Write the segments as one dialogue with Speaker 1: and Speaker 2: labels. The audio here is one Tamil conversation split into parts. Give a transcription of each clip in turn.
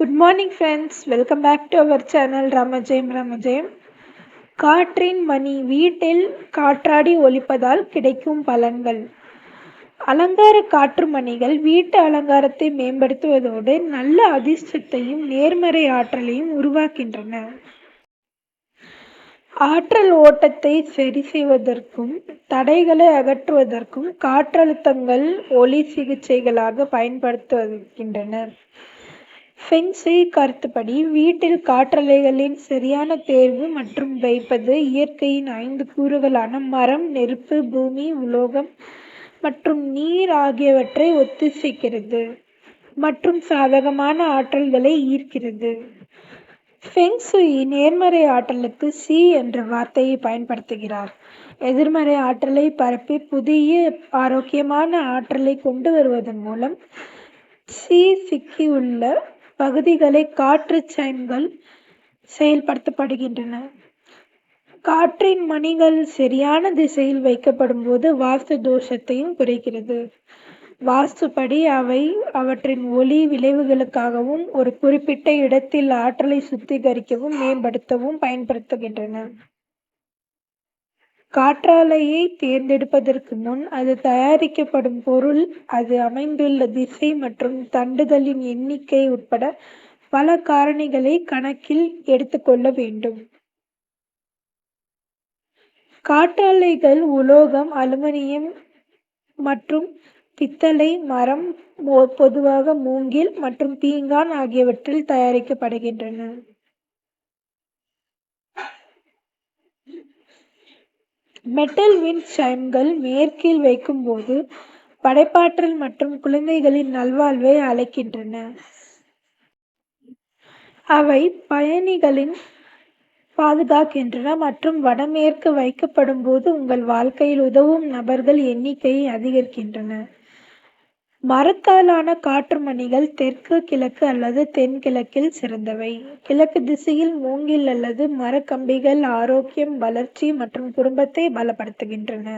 Speaker 1: Good morning friends welcome back to our channel Ramajayam Ramajayam காற்றின் மணி வீட்டில் காற்றாடி ஒலிப்பதால் கிடைக்கும் பலன்கள். அலங்கார காற்று மணிகள் வீட்டு அலங்காரத்தை மேம்படுத்துவதோடு நல்ல அதிர்ஷ்டத்தையும் நேர்மறை ஆற்றலையும் உருவாக்கின்றன. ஆற்றல் ஓட்டத்தை சரி செய்வதற்கும் தடைகளை அகற்றுவதற்கும் காற்றழுத்தங்கள் ஒளி சிகிச்சைகளாக பயன்படுத்துகின்றனர் ஃபெங்ஷி கருத்துப்படி வீட்டில் காற்றலைகளின் சரியான தேர்வு மற்றும் வைப்பது இயற்கையின் ஐந்து கூறுகளான மரம் நெருப்பு பூமி உலோகம் மற்றும் நீர் ஆகியவற்றை ஒத்திசைக்கிறது மற்றும் சாதகமான ஆற்றல்களை ஈர்க்கிறது. ஃபெங் நேர்மறை ஆற்றலுக்கு சி என்ற வார்த்தையை பயன்படுத்துகிறார். எதிர்மறை ஆற்றலை பரப்பி புதிய ஆரோக்கியமான ஆற்றலை கொண்டு வருவதன் மூலம் சி சிக்கியுள்ள பகுதிகளை காற்று சைன்கள் செயல்படுத்தப்படுகின்றன. காற்றின் மணிகள் சரியான திசையில் வைக்கப்படும் போது வாஸ்து தோஷத்தையும் குறைக்கிறது. வாஸ்துப்படி அவை அவற்றின் ஒளி விளைவுகளுக்காகவும் ஒரு குறிப்பிட்ட இடத்தில் ஆற்றலை சுத்திகரிக்கவும் மேம்படுத்தவும் பயன்படுத்துகின்றன. காற்றாலையை தேர்ந்தெடுப்பதற்கு முன் அது தயாரிக்கப்படும் பொருள் அது அமைந்துள்ள திசை மற்றும் தண்டுகளின் எண்ணிக்கை உட்பட பல காரணிகளை கணக்கில் எடுத்துக்கொள்ள வேண்டும். காற்றாலைகள் உலோகம் அலுமினியம் மற்றும் பித்தளை மரம் பொதுவாக மூங்கில் மற்றும் பீங்கான் ஆகியவற்றில் தயாரிக்கப்படுகின்றன. மெட்டல் விண்ட் சைம்கள் மேற்கில் வைக்கும்போது படைப்பாற்றல் மற்றும் குழந்தைகளின் நல்வாழ்வை அழைக்கின்றன. அவை பயணிகளின் பாதுகாக்கின்றன மற்றும் வடமேற்கு வைக்கப்படும் போது உங்கள் வாழ்க்கையில் உதவும் நபர்கள் எண்ணிக்கையை அதிகரிக்கின்றன. மரத்தாலான காற்றுமணிகள் தெற்கு கிழக்கு அல்லது தென்கிழக்கில் சிறந்தவை. கிழக்கு திசையில் மூங்கில் அல்லது மரக்கம்பிகள் ஆரோக்கியம் வளர்ச்சி மற்றும் குடும்பத்தை பலப்படுத்துகின்றன.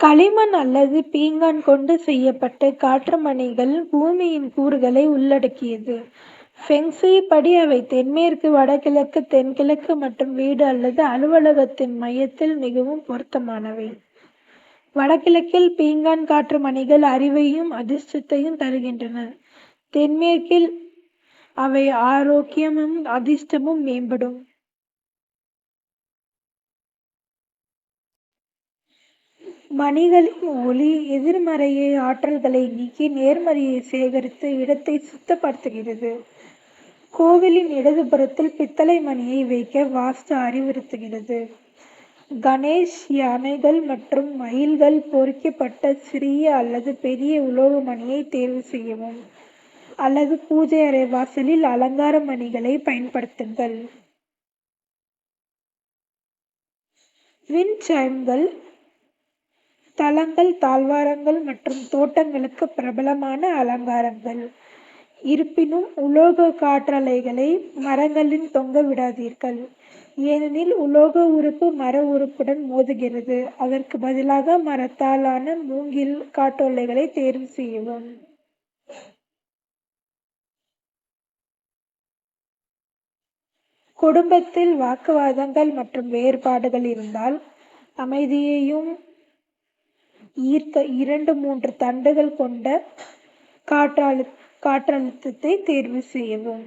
Speaker 1: களிமண் அல்லது பீங்கான் கொண்டு செய்யப்பட்ட காற்றுமணிகள் பூமியின் கூறுகளை உள்ளடக்கியது. ஃபெங்ஷுய் படி அவை தென்மேற்கு வடகிழக்கு தென்கிழக்கு மற்றும் வீடு அல்லது அலுவலகத்தின் மையத்தில் மிகவும் பொருத்தமானவை. வடகிழக்கில் பீங்கான் காற்று மணிகள் அறிவையும் அதிர்ஷ்டத்தையும் தருகின்றன. தென்மேற்கில் அவை ஆரோக்கியமும் அதிர்ஷ்டமும் மேம்படும். மணிகளின் ஒளி எதிர்மறையை ஆற்றல்களை நீக்கி நேர்மறையை சேகரித்து இடத்தை சுத்தப்படுத்துகிறது. கோவிலின் இடதுபுறத்தில் பித்தளை மணியை வைக்க வாஸ்து அறிவுறுத்துகிறது. கணேஷ் யானைகள் மற்றும் மயில்கள் பொறிக்கப்பட்ட சிறிய அல்லது பெரிய உலோக மணியை தேர்வு செய்யவும் அல்லது பூஜை அறை வாசலில் அலங்கார மணிகளை பயன்படுத்துங்கள். விண்சைம்கள் தளங்கள் தாழ்வாரங்கள் மற்றும் தோட்டங்களுக்கு பிரபலமான அலங்காரங்கள். இருப்பினும் உலோக காற்றலைகளை மரங்களில் தொங்க விடாதீர்கள். ஏனெனில் உலோக உறுப்பு மர உறுப்புடன் மோதுகிறது. அதற்கு பதிலாக மரத்தாலான மூங்கில் காற்றாலைகளை தேர்வு செய்யவும். குடும்பத்தில் வாக்குவாதங்கள் மற்றும் வேறுபாடுகள் இருந்தால் அமைதியையும் ஈர்த்த இரண்டு மூன்று தண்டுகள் கொண்ட காற்றழு காற்றழுத்தத்தை தேர்வு செய்யவும்.